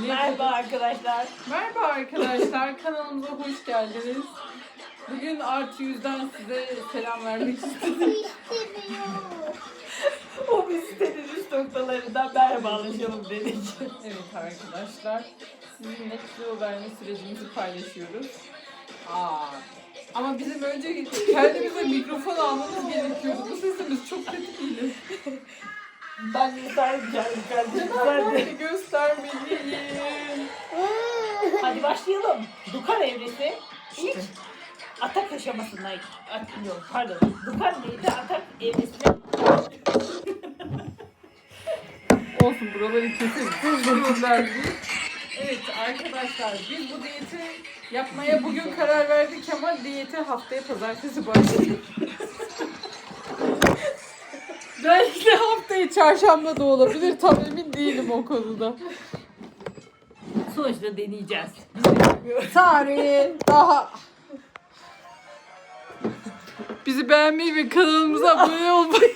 Merhaba arkadaşlar. Merhaba arkadaşlar, kanalımıza hoş geldiniz. Bugün artı yüzden size selam vermek istedim. O biz sitenin üst noktalarından merhabalaşalım dedik. Evet arkadaşlar, sizinle kilo verme sürecimizi paylaşıyoruz. Aa, ama bizim önce kendimize mikrofon almamız gerekiyordu. Bu sesimiz çok kötü değil. Ben göstermeyeceğim kardeşim sen de. Göstermeliyim. Hadi başlayalım. Dukar evresi ilk atak aşamasına at, yok pardon. Dukar neydi? Atak evresine Olsun buraları kesin. Verdik. Evet arkadaşlar biz bu diyeti yapmaya bugün karar verdik ama diyete haftaya pazartesi başlıyor. Belki de haftaya çarşamba da olabilir. Tam emin değilim o konuda. Sonuçta deneyeceğiz. Tarih daha. Bizi beğenmeyi ve kanalımıza abone olmayı.